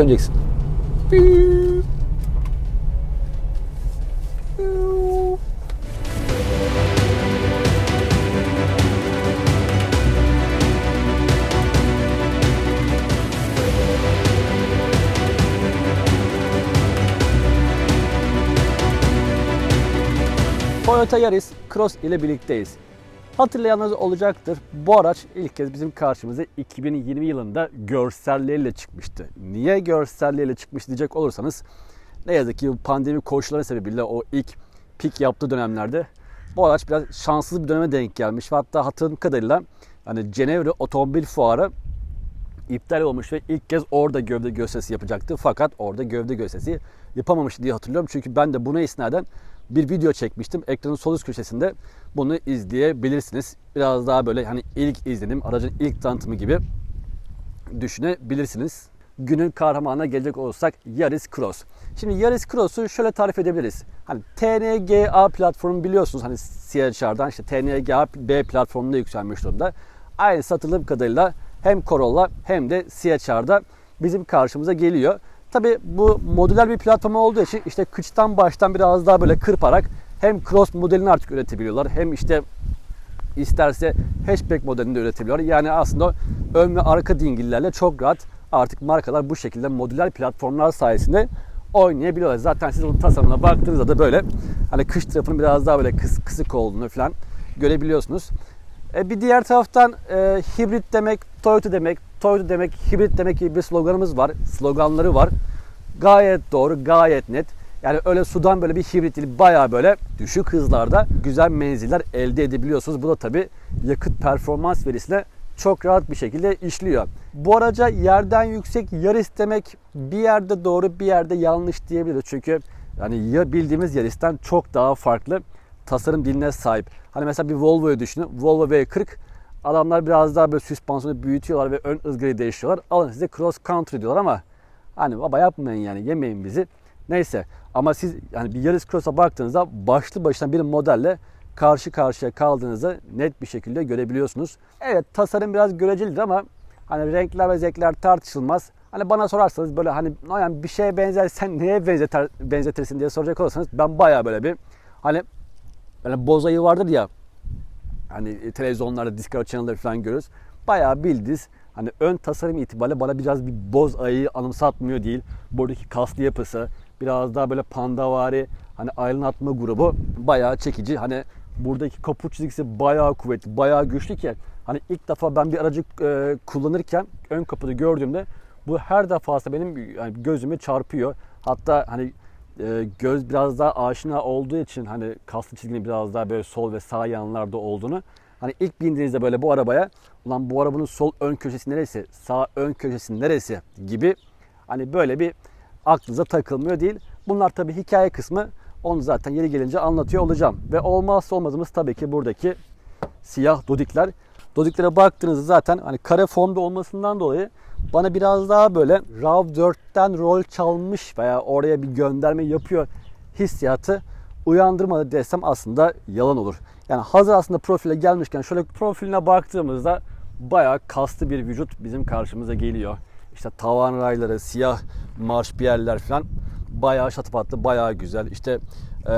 döneceksin. Toyota Yaris Cross ile birlikteyiz. Hatırlayanlar olacaktır. Bu araç ilk kez bizim karşımıza 2020 yılında görselleriyle çıkmıştı. Niye görselleriyle çıkmış diyecek olursanız ne yazık ki pandemi koşulları sebebiyle o ilk pik yaptığı dönemlerde bu araç biraz şanssız bir döneme denk gelmiş. Hatta hatırladığım kadarıyla hani Cenevre Otomobil Fuarı iptal olmuş ve ilk kez orada gövde gösterisi yapacaktı. Fakat orada gövde gösterisi yapamamış diye hatırlıyorum. Çünkü ben de buna isnaden bir video çekmiştim. Ekranın sol üst köşesinde bunu izleyebilirsiniz. Biraz daha böyle hani ilk izlenim, aracın ilk tanıtımı gibi düşünebilirsiniz. Günün kahramanına gelecek olursak Yaris Cross. Şimdi Yaris Cross'u şöyle tarif edebiliriz. Hani TNGA platformu biliyorsunuz hani CHR'dan işte TNGA B platformuna yükselmiş durumda. Aynı satılım kadarıyla hem Corolla hem de CHR'da bizim karşımıza geliyor. Tabi bu modüler bir platform olduğu için işte kıçtan baştan biraz daha böyle kırparak hem cross modelini artık üretebiliyorlar hem işte isterse hatchback modelini de üretebiliyorlar. Yani aslında ön ve arka dingillerle çok rahat artık markalar bu şekilde modüler platformlar sayesinde oynayabiliyorlar. Zaten siz onun tasarımına baktığınızda da böyle hani kış tarafının biraz daha böyle kıs, kısık olduğunu falan görebiliyorsunuz. E, bir diğer taraftan e, hibrit demek, Toyota demek, Toyota demek, hibrit demek gibi bir sloganımız var. Sloganları var. Gayet doğru, gayet net. Yani öyle sudan böyle bir hibrit değil, bayağı böyle düşük hızlarda güzel menziller elde edebiliyorsunuz. Bu da tabii yakıt performans verisine çok rahat bir şekilde işliyor. Bu araca yerden yüksek Yaris demek bir yerde doğru bir yerde yanlış diyebiliriz. Çünkü yani ya bildiğimiz Yaris'ten çok daha farklı tasarım diline sahip. Hani mesela bir Volvo'yu düşünün. Volvo V40 adamlar biraz daha böyle süspansiyonu büyütüyorlar ve ön ızgarayı değiştiriyorlar. Alın size cross country diyorlar ama hani baba yapmayın yani yemeyin bizi. Neyse ama siz yani bir Yaris Cross'a baktığınızda başlı başına bir modelle karşı karşıya kaldığınızı net bir şekilde görebiliyorsunuz. Evet tasarım biraz görecelidir ama hani renkler ve zevkler tartışılmaz. Hani bana sorarsanız böyle hani yani bir şeye benzer sen neye benzeter, benzetirsin diye soracak olursanız ben baya böyle bir hani böyle boz ayı vardır ya hani televizyonlarda Discovery Channel'da falan görürüz. Bayağı bildiz. Hani ön tasarım itibariyle bana biraz bir boz ayı anımsatmıyor değil. Buradaki kaslı yapısı biraz daha böyle pandavari hani aydınlatma grubu bayağı çekici. Hani buradaki kaput çizgisi bayağı kuvvetli, bayağı güçlü ki hani ilk defa ben bir aracı e, kullanırken ön kaputu gördüğümde bu her defasında benim yani gözüme çarpıyor. Hatta hani e, göz biraz daha aşina olduğu için hani kaslı çizginin biraz daha böyle sol ve sağ yanlarda olduğunu hani ilk bindiğinizde böyle bu arabaya ulan bu arabanın sol ön köşesi neresi, sağ ön köşesi neresi gibi hani böyle bir aklınıza takılmıyor değil. Bunlar tabii hikaye kısmı. Onu zaten yeri gelince anlatıyor olacağım. Ve olmazsa olmazımız tabii ki buradaki siyah dodikler. Dodiklere baktığınızda zaten hani kare formda olmasından dolayı bana biraz daha böyle RAV4'ten rol çalmış veya oraya bir gönderme yapıyor hissiyatı uyandırmadı desem aslında yalan olur. Yani hazır aslında profile gelmişken şöyle profiline baktığımızda bayağı kaslı bir vücut bizim karşımıza geliyor. İşte tavan rayları, siyah marş bir yerler falan bayağı şatafatlı, bayağı güzel. İşte e,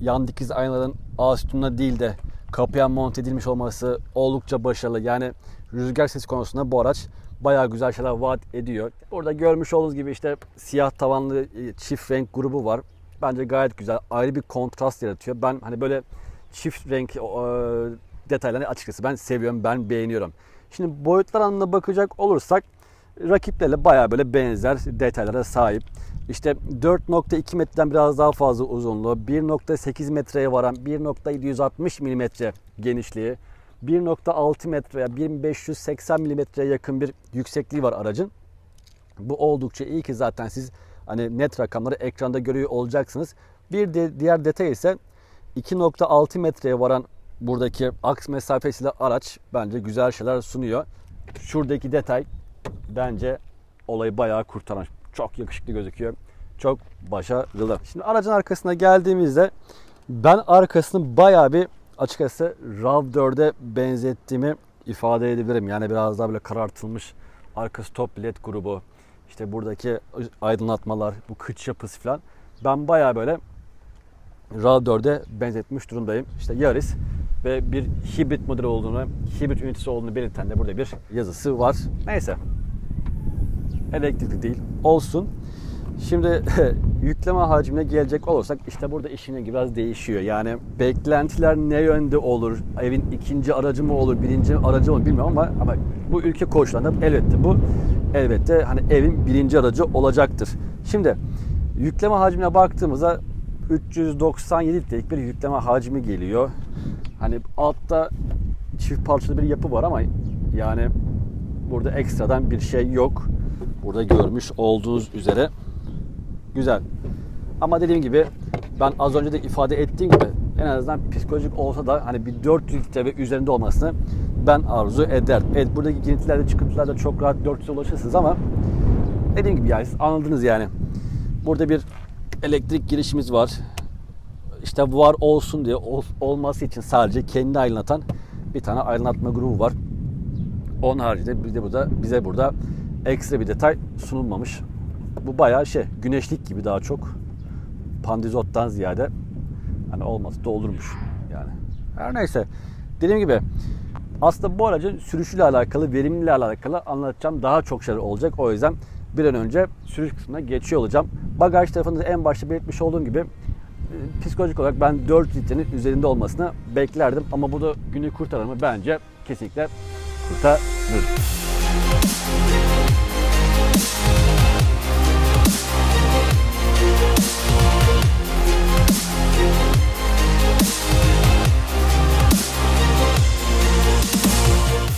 yan dikiz aynaların ağ değil de kapıya monte edilmiş olması oldukça başarılı. Yani rüzgar sesi konusunda bu araç bayağı güzel şeyler vaat ediyor. Burada görmüş olduğunuz gibi işte siyah tavanlı çift renk grubu var. Bence gayet güzel. Ayrı bir kontrast yaratıyor. Ben hani böyle çift renk e, detaylarını açıkçası ben seviyorum, ben beğeniyorum. Şimdi boyutlar anlamına bakacak olursak rakiplerle bayağı böyle benzer detaylara sahip. İşte 4.2 metreden biraz daha fazla uzunluğu, 1.8 metreye varan 1.760 milimetre genişliği, 1.6 metre veya 1580 milimetreye yakın bir yüksekliği var aracın. Bu oldukça iyi ki zaten siz hani net rakamları ekranda görüyor olacaksınız. Bir de diğer detay ise 2.6 metreye varan buradaki aks mesafesiyle araç bence güzel şeyler sunuyor. Şuradaki detay bence olayı bayağı kurtaran. Çok yakışıklı gözüküyor. Çok başarılı. Şimdi aracın arkasına geldiğimizde ben arkasını bayağı bir açıkçası RAV4'e benzettiğimi ifade edebilirim. Yani biraz daha böyle karartılmış arkası top led grubu. işte buradaki aydınlatmalar, bu kıç yapısı falan ben bayağı böyle RAV4'e benzetmiş durumdayım. İşte Yaris ve bir hibrit model olduğunu, hibrit ünitesi olduğunu belirten de burada bir yazısı var. Neyse. Elektrikli değil. Olsun. Şimdi yükleme hacmine gelecek olursak işte burada işin biraz değişiyor. Yani beklentiler ne yönde olur? Evin ikinci aracı mı olur, birinci aracı mı bilmiyorum ama ama bu ülke koşullarında elbette bu elbette hani evin birinci aracı olacaktır. Şimdi yükleme hacmine baktığımızda 397 litrelik bir yükleme hacmi geliyor. Hani altta çift parçalı bir yapı var ama yani burada ekstradan bir şey yok. Burada görmüş olduğunuz üzere güzel. Ama dediğim gibi ben az önce de ifade ettiğim gibi en azından psikolojik olsa da hani bir 400 litre ve üzerinde olmasını ben arzu ederdim. Evet buradaki girintilerde çıkıntılarda çok rahat 400'e ulaşırsınız ama dediğim gibi yani anladınız yani. Burada bir elektrik girişimiz var. İşte var olsun diye ol- olması için sadece kendi aydınlatan bir tane aydınlatma grubu var. Onun haricinde bir de burada bize burada ekstra bir detay sunulmamış. Bu bayağı şey güneşlik gibi daha çok. Pandizottan ziyade hani olması da olurmuş yani. Her neyse. Dediğim gibi aslında bu aracın sürüşüyle alakalı, verimliliğiyle alakalı anlatacağım daha çok şeyler olacak. O yüzden bir an önce sürüş kısmına geçiyor olacağım. Bagaj tarafında en başta belirtmiş olduğum gibi e, psikolojik olarak ben 4 litrenin üzerinde olmasını beklerdim. Ama bu da günü kurtarır mı? Bence kesinlikle kurtarır.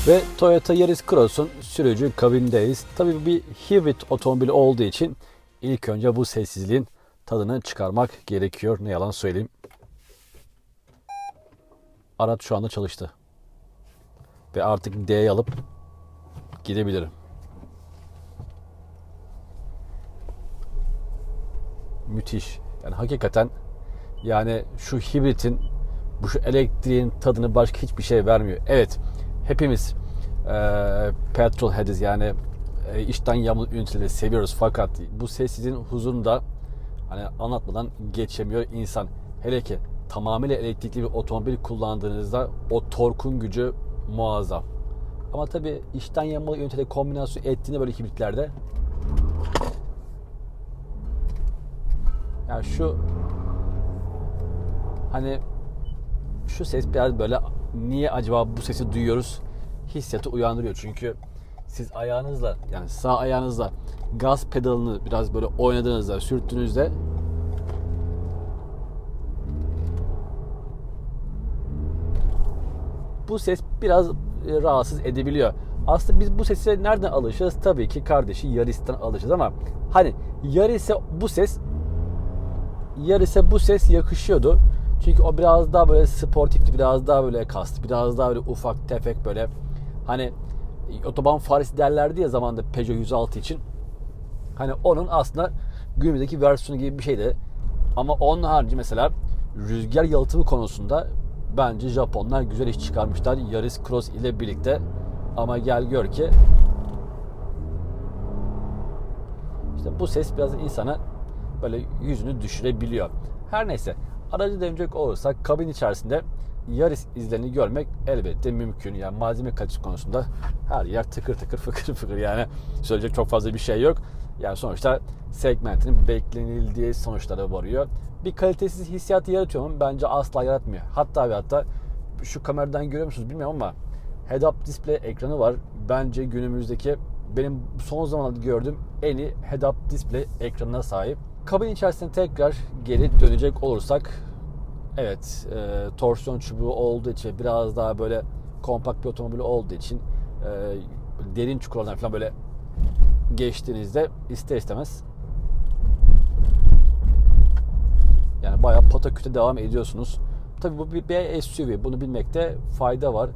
Ve Toyota Yaris Cross'un sürücü kabindeyiz. Tabii bir hibrit otomobil olduğu için ilk önce bu sessizliğin tadını çıkarmak gerekiyor. Ne yalan söyleyeyim. Araç şu anda çalıştı. Ve artık D'yi alıp gidebilirim. Müthiş. Yani hakikaten yani şu hibritin bu şu elektriğin tadını başka hiçbir şey vermiyor. Evet hepimiz e, petrol headiz yani e, içten yanmalı üniteleri seviyoruz fakat bu sessizliğin huzurunda hani anlatmadan geçemiyor insan. Hele ki tamamıyla elektrikli bir otomobil kullandığınızda o torkun gücü muazzam. Ama tabi içten yanmalı üniteyle kombinasyon ettiğinde böyle hibritlerde yani şu hani şu ses biraz böyle niye acaba bu sesi duyuyoruz hissiyatı uyandırıyor. Çünkü siz ayağınızla yani sağ ayağınızla gaz pedalını biraz böyle oynadığınızda, sürttüğünüzde bu ses biraz e, rahatsız edebiliyor. Aslında biz bu sese nereden alışırız? Tabii ki kardeşi Yaris'ten alışırız ama hani Yaris'e bu ses Yaris'e bu ses yakışıyordu. Çünkü o biraz daha böyle sportifti, biraz daha böyle kast, biraz daha böyle ufak tefek böyle hani otoban faresi derlerdi ya zamanda Peugeot 106 için. Hani onun aslında günümüzdeki versiyonu gibi bir şeydi. Ama onun harici mesela rüzgar yalıtımı konusunda bence Japonlar güzel iş çıkarmışlar Yaris Cross ile birlikte. Ama gel gör ki işte bu ses biraz insana böyle yüzünü düşürebiliyor. Her neyse aracı dönecek olursak kabin içerisinde Yaris izlerini görmek elbette mümkün. Yani malzeme kalitesi konusunda her yer tıkır tıkır fıkır fıkır yani söyleyecek çok fazla bir şey yok. Yani sonuçta segmentinin beklenildiği sonuçlara varıyor. Bir kalitesiz hissiyatı yaratıyor mu? Bence asla yaratmıyor. Hatta ve hatta şu kameradan görüyor musunuz bilmiyorum ama head-up display ekranı var. Bence günümüzdeki benim son zamanlarda gördüğüm en iyi head-up display ekranına sahip. Kabin içerisinde tekrar geri dönecek olursak evet e, torsiyon çubuğu olduğu için biraz daha böyle kompakt bir otomobil olduğu için e, derin çukurlardan falan böyle geçtiğinizde ister istemez yani bayağı pataküte devam ediyorsunuz. Tabii bu bir, bir SUV bunu bilmekte fayda var.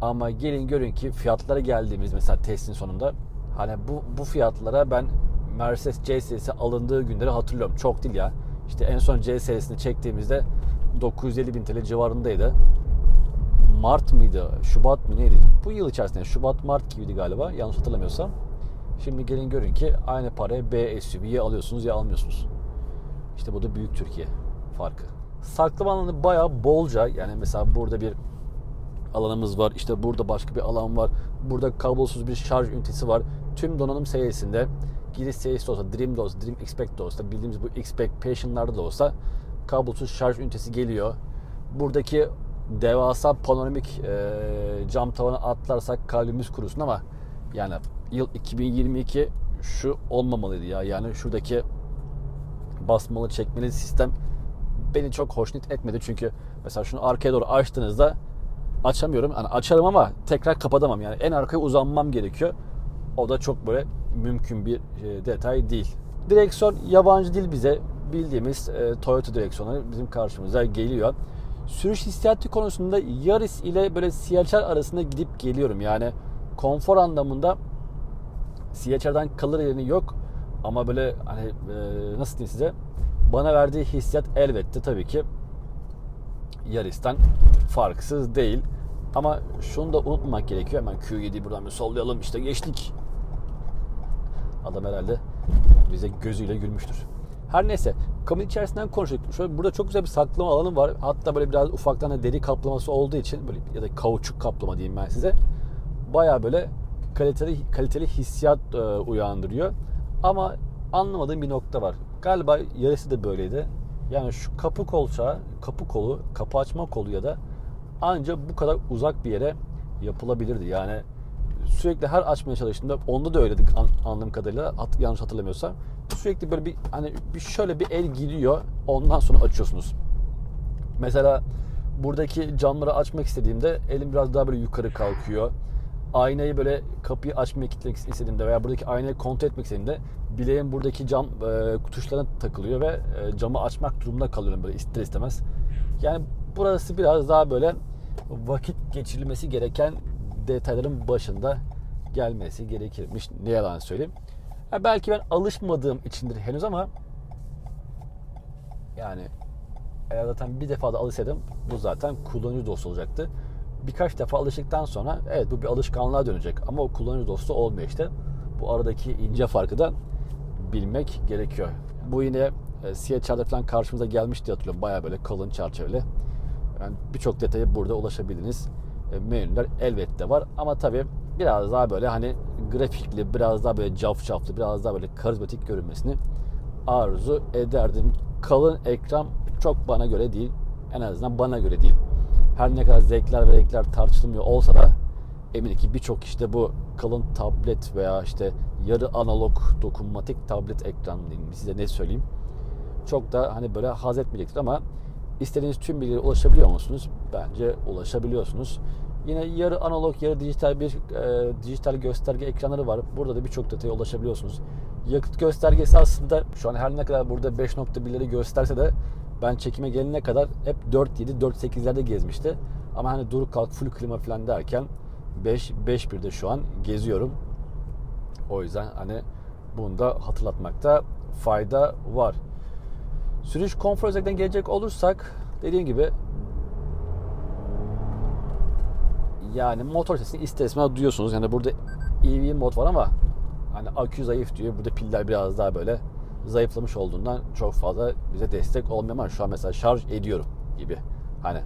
Ama gelin görün ki fiyatlara geldiğimiz mesela testin sonunda hani bu, bu fiyatlara ben Mercedes C serisi alındığı günleri hatırlıyorum. Çok değil ya. İşte en son C serisini çektiğimizde 950 bin TL civarındaydı. Mart mıydı? Şubat mı neydi? Bu yıl içerisinde Şubat Mart gibiydi galiba yanlış hatırlamıyorsam. Şimdi gelin görün ki aynı paraya B SUV'yi alıyorsunuz ya almıyorsunuz. İşte bu da büyük Türkiye farkı. Saklama alanı bayağı bolca. Yani mesela burada bir alanımız var. İşte burada başka bir alan var. Burada kablosuz bir şarj ünitesi var. Tüm donanım seviyesinde giriş seviyesi olsa, Dream de olsa, Dream Expect de olsa, bildiğimiz bu Expect Passion'larda da olsa kablosuz şarj ünitesi geliyor. Buradaki devasa panoramik e, cam tavanı atlarsak kalbimiz kurusun ama yani yıl 2022 şu olmamalıydı ya. Yani şuradaki basmalı çekmeli sistem beni çok hoşnut etmedi. Çünkü mesela şunu arkaya doğru açtığınızda açamıyorum. Yani açarım ama tekrar kapatamam. Yani en arkaya uzanmam gerekiyor. O da çok böyle mümkün bir e, detay değil. Direksiyon yabancı dil bize bildiğimiz e, Toyota direksiyonları bizim karşımıza geliyor. Sürüş hissiyatı konusunda Yaris ile böyle CHR arasında gidip geliyorum. Yani konfor anlamında CHR'dan kalır yerini yok. Ama böyle hani e, nasıl diyeyim size bana verdiği hissiyat elbette tabii ki Yaris'ten farksız değil. Ama şunu da unutmamak gerekiyor. Hemen Q7'yi buradan bir sollayalım. İşte geçtik. Adam herhalde bize gözüyle gülmüştür. Her neyse kabin içerisinden konuştuk. Şöyle burada çok güzel bir saklama alanı var. Hatta böyle biraz ufaktan da deri kaplaması olduğu için böyle ya da kauçuk kaplama diyeyim ben size. Baya böyle kaliteli kaliteli hissiyat e, uyandırıyor. Ama anlamadığım bir nokta var. Galiba yarısı da böyleydi. Yani şu kapı kolçağı, kapı kolu, kapı açma kolu ya da ancak bu kadar uzak bir yere yapılabilirdi. Yani sürekli her açmaya çalıştığımda onda da öyleydi an, anladığım kadarıyla hat, yanlış hatırlamıyorsam. Sürekli böyle bir hani bir şöyle bir el giriyor ondan sonra açıyorsunuz. Mesela buradaki camları açmak istediğimde elim biraz daha böyle yukarı kalkıyor. Aynayı böyle kapıyı açmak istediğimde veya buradaki aynayı kontrol etmek istediğimde bileğim buradaki cam e, tuşlarına takılıyor ve e, camı açmak durumunda kalıyorum böyle ister istemez. Yani burası biraz daha böyle vakit geçirilmesi gereken detayların başında gelmesi gerekirmiş. Ne yalan söyleyeyim. Ya belki ben alışmadığım içindir henüz ama yani eğer zaten bir defa da alışsaydım bu zaten kullanıcı dostu olacaktı. Birkaç defa alıştıktan sonra evet bu bir alışkanlığa dönecek ama o kullanıcı dostu olmuyor işte. Bu aradaki ince farkı da bilmek gerekiyor. Bu yine e, CHR'da falan karşımıza gelmişti hatırlıyorum. Baya böyle kalın çerçeveli. Yani birçok detaya burada ulaşabildiğiniz e, menüler elbette var. Ama tabii biraz daha böyle hani grafikli, biraz daha böyle cafcaflı, biraz daha böyle karizmatik görünmesini arzu ederdim. Kalın ekran çok bana göre değil. En azından bana göre değil. Her ne kadar zevkler ve renkler tartışılmıyor olsa da eminim ki birçok işte bu kalın tablet veya işte yarı analog dokunmatik tablet ekran diyeyim size ne söyleyeyim. Çok da hani böyle haz etmeyecektir ama istediğiniz tüm bilgilere ulaşabiliyor musunuz? Bence ulaşabiliyorsunuz. Yine yarı analog, yarı dijital bir e, dijital gösterge ekranları var. Burada da birçok detaya ulaşabiliyorsunuz. Yakıt göstergesi aslında şu an her ne kadar burada 5.1'leri gösterse de ben çekime gelene kadar hep 4.7, 4.8'lerde gezmişti. Ama hani dur kalk full klima falan derken 5, 5.1'de şu an geziyorum. O yüzden hani bunu da hatırlatmakta fayda var. Sürüş konfor özellikten gelecek olursak dediğim gibi yani motor sesini ister istemez duyuyorsunuz. Yani burada EV mod var ama hani akü zayıf diyor. Burada piller biraz daha böyle zayıflamış olduğundan çok fazla bize destek olmuyor ama şu an mesela şarj ediyorum gibi. Hani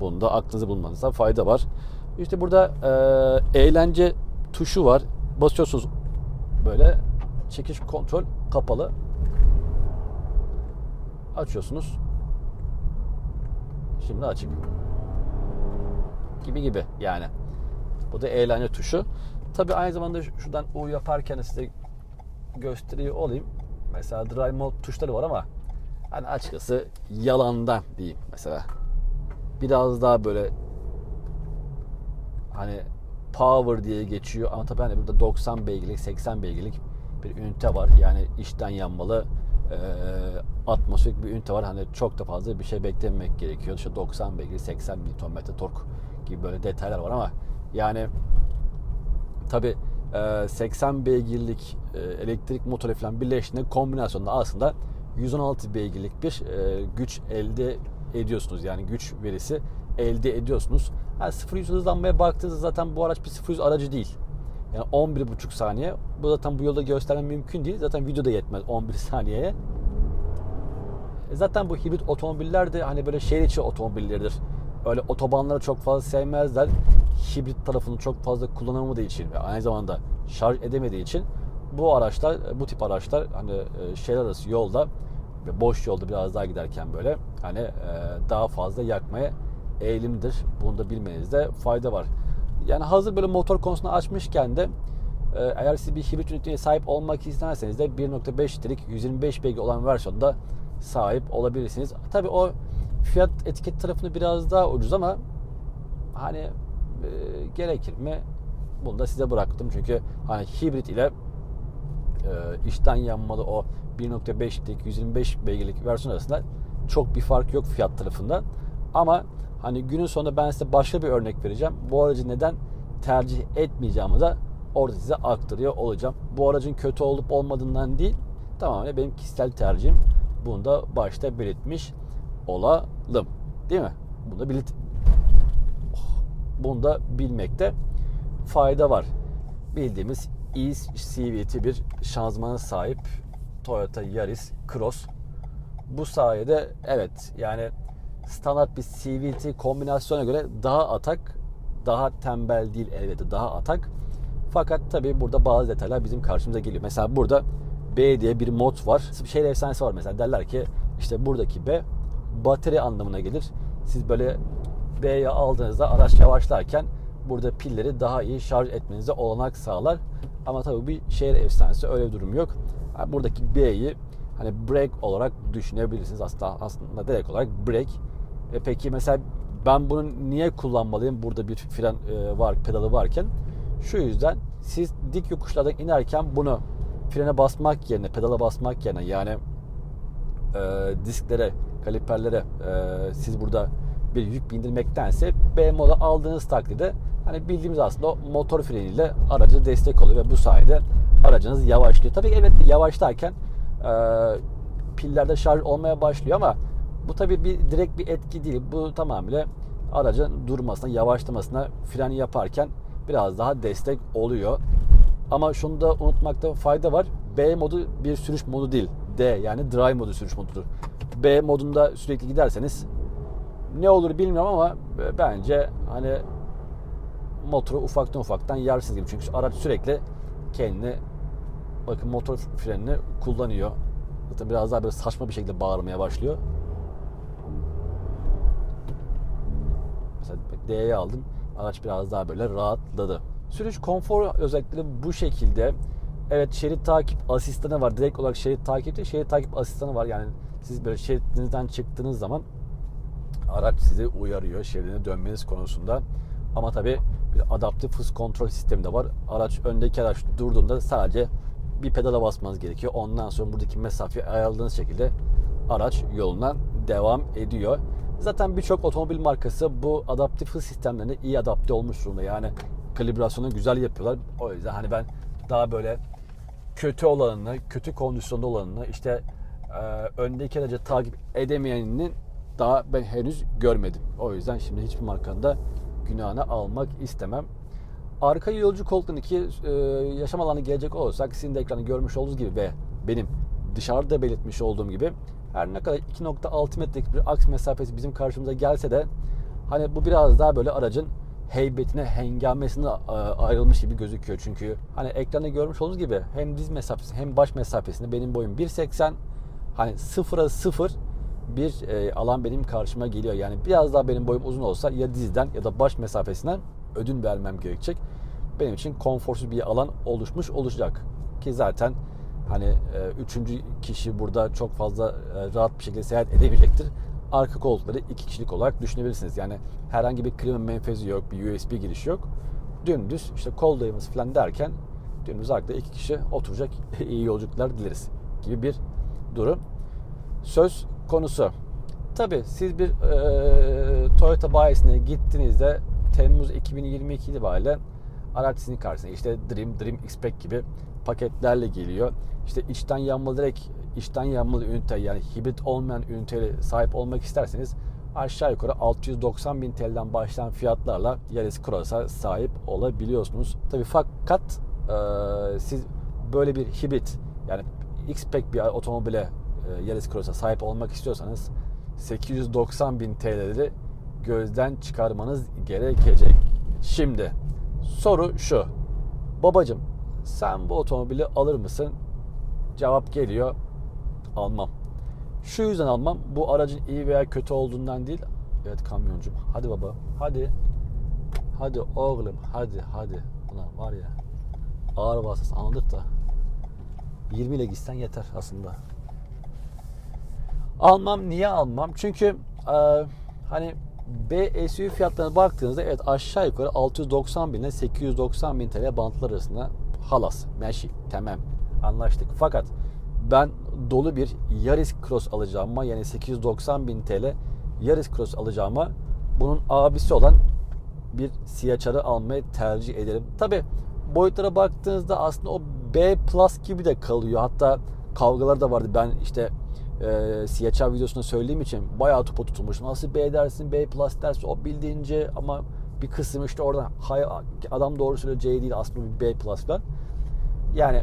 bunu da aklınızı bulmanızda fayda var. İşte burada e, eğlence tuşu var. Basıyorsunuz böyle çekiş kontrol kapalı. Açıyorsunuz. Şimdi açık. Gibi gibi yani. Bu da eğlence tuşu. Tabi aynı zamanda şuradan U yaparken size gösteriyor olayım. Mesela Drive Mode tuşları var ama hani açıkçası yalandan diyeyim mesela. Biraz daha böyle hani power diye geçiyor ama tabii hani burada 90 beygirlik 80 beygirlik bir ünite var. Yani içten yanmalı atmosferik bir ünite var. Hani çok da fazla bir şey beklememek gerekiyor. İşte 90 beygir 80 Nm tork gibi böyle detaylar var ama yani tabi e, 80 beygirlik e, elektrik motoru falan birleştiğinde kombinasyonda aslında 116 beygirlik bir e, güç elde ediyorsunuz. Yani güç verisi elde ediyorsunuz. Yani 0-100 hızlanmaya baktığınızda zaten bu araç bir 0-100 aracı değil. Yani 11,5 saniye. Bu zaten bu yolda göstermem mümkün değil. Zaten videoda yetmez 11 saniyeye. E Zaten bu hibrit otomobiller de hani böyle şehir içi otomobilleridir. Öyle otobanları çok fazla sevmezler. Hibrit tarafını çok fazla kullanamadığı için ve aynı zamanda şarj edemediği için bu araçlar, bu tip araçlar hani e, şehir arası yolda ve boş yolda biraz daha giderken böyle hani e, daha fazla yakmaya eğilimdir. Bunu da bilmenizde fayda var. Yani hazır böyle motor konusunu açmışken de e, eğer siz bir hibrit üniteye sahip olmak isterseniz de 1.5 litrelik 125 beygir olan versiyonda sahip olabilirsiniz. Tabii o fiyat etiket tarafını biraz daha ucuz ama hani e, gerekir mi? Bunu da size bıraktım çünkü hani hibrit ile e, içten yanmalı o 1.5'lik 125 beygirlik versiyon arasında çok bir fark yok fiyat tarafından. Ama hani günün sonunda ben size başka bir örnek vereceğim. Bu aracı neden tercih etmeyeceğimi de orada size aktarıyor olacağım. Bu aracın kötü olup olmadığından değil tamamen benim kişisel tercihim. Bunu da başta belirtmiş olalım. Değil mi? Bunu da belirt bunu da bilmekte fayda var. Bildiğimiz e-CVT bir şanzımana sahip Toyota Yaris Cross. Bu sayede evet yani standart bir CVT kombinasyona göre daha atak, daha tembel değil elbette daha atak. Fakat tabii burada bazı detaylar bizim karşımıza geliyor. Mesela burada B diye bir mod var. Bir şey efsanesi var mesela derler ki işte buradaki B batarya anlamına gelir. Siz böyle B'ye aldığınızda araç yavaşlarken burada pilleri daha iyi şarj etmenize olanak sağlar. Ama tabii bir şehir efsanesi öyle bir durum yok. Buradaki B'yi hani brake olarak düşünebilirsiniz aslında aslında direkt olarak brake. E peki mesela ben bunu niye kullanmalıyım? Burada bir fren e, var, pedalı varken. Şu yüzden siz dik yokuşlardan inerken bunu frene basmak yerine, pedala basmak yerine yani e, disklere, kaliperlere e, siz burada bir yük bindirmektense B modu aldığınız takdirde hani bildiğimiz aslında o motor freniyle araca destek oluyor ve bu sayede aracınız yavaşlıyor. Tabii evet yavaşlarken e, pillerde şarj olmaya başlıyor ama bu tabii bir direkt bir etki değil. Bu tamamıyla aracın durmasına, yavaşlamasına fren yaparken biraz daha destek oluyor. Ama şunu da unutmakta fayda var. B modu bir sürüş modu değil. D yani drive modu sürüş modudur. B modunda sürekli giderseniz ne olur bilmiyorum ama bence hani motoru ufaktan ufaktan yarsız gibi. Çünkü araç sürekli kendini bakın motor frenini kullanıyor. Zaten biraz daha böyle saçma bir şekilde bağırmaya başlıyor. Mesela D'ye aldım. Araç biraz daha böyle rahatladı. Sürüş konfor özellikleri bu şekilde. Evet şerit takip asistanı var. Direkt olarak şerit takip değil, şerit takip asistanı var. Yani siz böyle şeritinizden çıktığınız zaman araç sizi uyarıyor şeridine dönmeniz konusunda. Ama tabi bir adaptif hız kontrol sistemi de var. Araç öndeki araç durduğunda sadece bir pedala basmanız gerekiyor. Ondan sonra buradaki mesafeyi ayarladığınız şekilde araç yolundan devam ediyor. Zaten birçok otomobil markası bu adaptif hız sistemlerine iyi adapte olmuş durumda. Yani kalibrasyonu güzel yapıyorlar. O yüzden hani ben daha böyle kötü olanını, kötü kondisyonda olanını işte e, öndeki aracı takip edemeyeninin daha ben henüz görmedim. O yüzden şimdi hiçbir markanın da günahını almak istemem. Arka yolcu koltuğundaki e, yaşam alanı gelecek olursak sizin de ekranı görmüş olduğunuz gibi ve benim dışarıda belirtmiş olduğum gibi her ne kadar 2.6 metrelik bir aks mesafesi bizim karşımıza gelse de hani bu biraz daha böyle aracın heybetine, hengamesine ayrılmış gibi gözüküyor. Çünkü hani ekranda görmüş olduğunuz gibi hem diz mesafesi hem baş mesafesinde benim boyum 1.80 hani sıfıra sıfır bir e, alan benim karşıma geliyor. Yani biraz daha benim boyum uzun olsa ya dizden ya da baş mesafesinden ödün vermem gerekecek. Benim için konforsuz bir alan oluşmuş olacak. Ki zaten hani e, üçüncü kişi burada çok fazla e, rahat bir şekilde seyahat edebilecektir. Arka koltukları iki kişilik olarak düşünebilirsiniz. Yani herhangi bir klima menfezi yok, bir USB girişi yok. Dümdüz işte kol dayaması falan derken dümdüz arkada iki kişi oturacak iyi yolculuklar dileriz gibi bir durum. Söz konusu. Tabi siz bir e, Toyota bayisine gittiğinizde Temmuz 2022 itibariyle araç sizin karşısına işte Dream, Dream X-Pack gibi paketlerle geliyor. İşte içten yanmalı direkt içten yanmalı ünite yani hibrit olmayan üniteye sahip olmak isterseniz aşağı yukarı 690 bin TL'den başlayan fiyatlarla Yaris Cross'a sahip olabiliyorsunuz. Tabi fakat e, siz böyle bir hibrit yani X-Pack bir otomobile e, Yaris Cross'a sahip olmak istiyorsanız 890 bin TL'leri gözden çıkarmanız gerekecek. Şimdi soru şu. Babacım sen bu otomobili alır mısın? Cevap geliyor. Almam. Şu yüzden almam. Bu aracın iyi veya kötü olduğundan değil. Evet kamyoncum. Hadi baba. Hadi. Hadi oğlum. Hadi hadi. Ulan var ya. Ağır basız anladık da. 20 ile gitsen yeter aslında. Almam. Niye almam? Çünkü e, hani B SUV fiyatlarına baktığınızda evet aşağı yukarı 690 bin ile 890 bin TL bantlar arasında halas, meşi, tamam anlaştık. Fakat ben dolu bir Yaris Cross alacağıma yani 890 bin TL Yaris Cross alacağıma bunun abisi olan bir CHR'ı almayı tercih ederim. Tabi boyutlara baktığınızda aslında o B Plus gibi de kalıyor. Hatta kavgalar da vardı. Ben işte e, CHR videosunda söylediğim için bayağı topa tutulmuş. Nasıl B dersin, B Plus dersin o bildiğince ama bir kısım işte orada hay, adam doğru söylüyor C değil aslında bir B Plus falan. Yani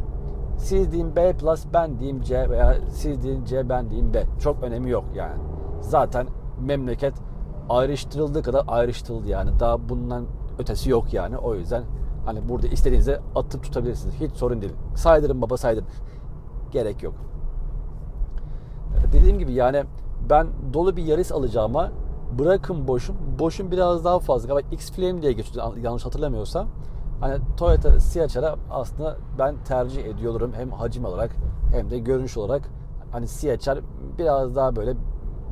siz deyin B plus ben diyeyim C veya siz deyin C ben diyeyim B. Çok önemi yok yani. Zaten memleket ayrıştırıldığı kadar ayrıştırıldı yani. Daha bundan ötesi yok yani. O yüzden hani burada istediğinizi atıp tutabilirsiniz. Hiç sorun değil. Saydırın baba saydırın. Gerek yok. Dediğim gibi yani ben dolu bir Yaris alacağıma bırakın boşum. Boşum biraz daha fazla. Galiba X-Flame diye geçiyor yanlış hatırlamıyorsam. Hani Toyota CHR'a aslında ben tercih ediyorum hem hacim olarak hem de görünüş olarak. Hani CHR biraz daha böyle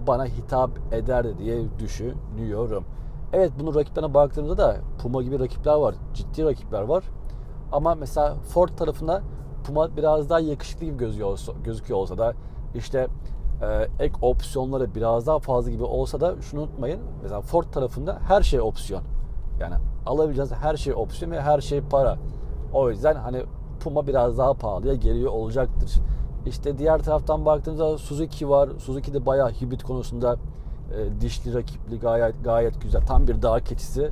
bana hitap ederdi diye düşünüyorum. Evet bunun rakiplerine baktığımızda da Puma gibi rakipler var. Ciddi rakipler var. Ama mesela Ford tarafında Puma biraz daha yakışıklı gibi gözüküyor olsa, gözüküyor olsa da işte e, ek opsiyonları biraz daha fazla gibi olsa da şunu unutmayın. Mesela Ford tarafında her şey opsiyon. Yani alabileceğiniz her şey opsiyon ve her şey para. O yüzden hani Puma biraz daha pahalıya geliyor olacaktır. İşte diğer taraftan baktığımızda Suzuki var. Suzuki de bayağı hibrit konusunda e, dişli rakipli gayet gayet güzel. Tam bir dağ keçisi.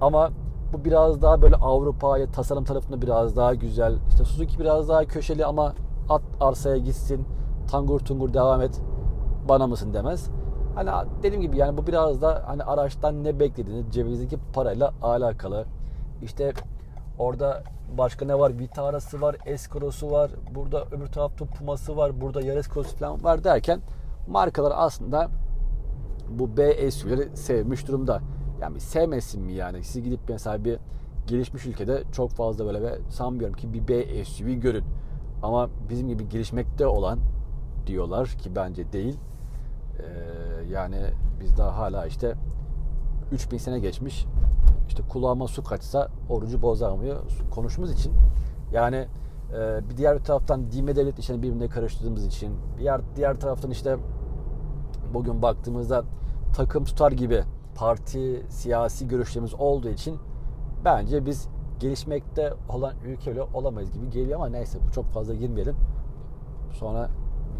Ama bu biraz daha böyle Avrupa'ya tasarım tarafında biraz daha güzel. İşte Suzuki biraz daha köşeli ama at arsaya gitsin. Tangur tungur devam et. Bana mısın demez. Hani dediğim gibi yani bu biraz da hani araçtan ne beklediğiniz cebinizdeki parayla alakalı. İşte orada başka ne var? Vitara'sı var, S-Cross'u var. Burada öbür tarafta Puma'sı var. Burada Yaris Cross falan var derken markalar aslında bu B SUV'leri sevmiş durumda. Yani sevmesin mi yani? Siz gidip mesela bir gelişmiş ülkede çok fazla böyle ve sanmıyorum ki bir B SUV görün. Ama bizim gibi gelişmekte olan diyorlar ki bence değil. Ee, yani biz daha hala işte 3000 sene geçmiş. İşte kulağıma su kaçsa orucu bozamıyor konuşmamız için. Yani e, bir diğer bir taraftan din ve devlet işini birbirine karıştırdığımız için diğer diğer taraftan işte bugün baktığımızda takım tutar gibi parti siyasi görüşlerimiz olduğu için bence biz gelişmekte olan ülke olamayız gibi geliyor ama neyse bu çok fazla girmeyelim. Sonra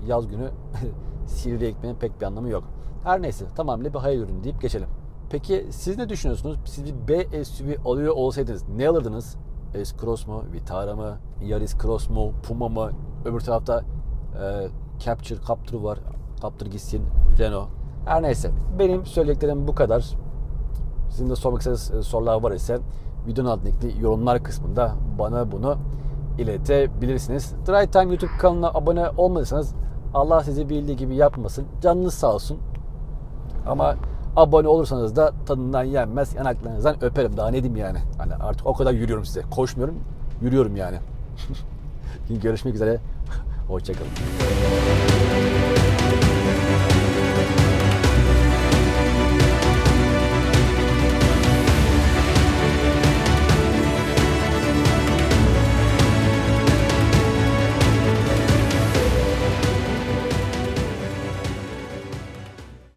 yaz günü Silivri'ye gitmenin pek bir anlamı yok. Her neyse tamamıyla bir hayal ürünü deyip geçelim. Peki siz ne düşünüyorsunuz? Siz bir B SUV alıyor olsaydınız ne alırdınız? S-Cross mu? Vitara mı? Yaris Cross mu? Puma mı? Öbür tarafta e, Capture, Capture var. Capture gitsin. Renault. Her neyse. Benim söylediklerim bu kadar. Sizin de sormak istediğiniz sorular var ise videonun altındaki yorumlar kısmında bana bunu iletebilirsiniz. Drive Time YouTube kanalına abone olmadıysanız Allah sizi bildiği gibi yapmasın. Canınız sağ olsun. Ama abone olursanız da tadından yenmez. Yanaklarınızdan öperim. Daha ne diyeyim yani. Hani artık o kadar yürüyorum size. Koşmuyorum. Yürüyorum yani. Görüşmek üzere. Hoşçakalın.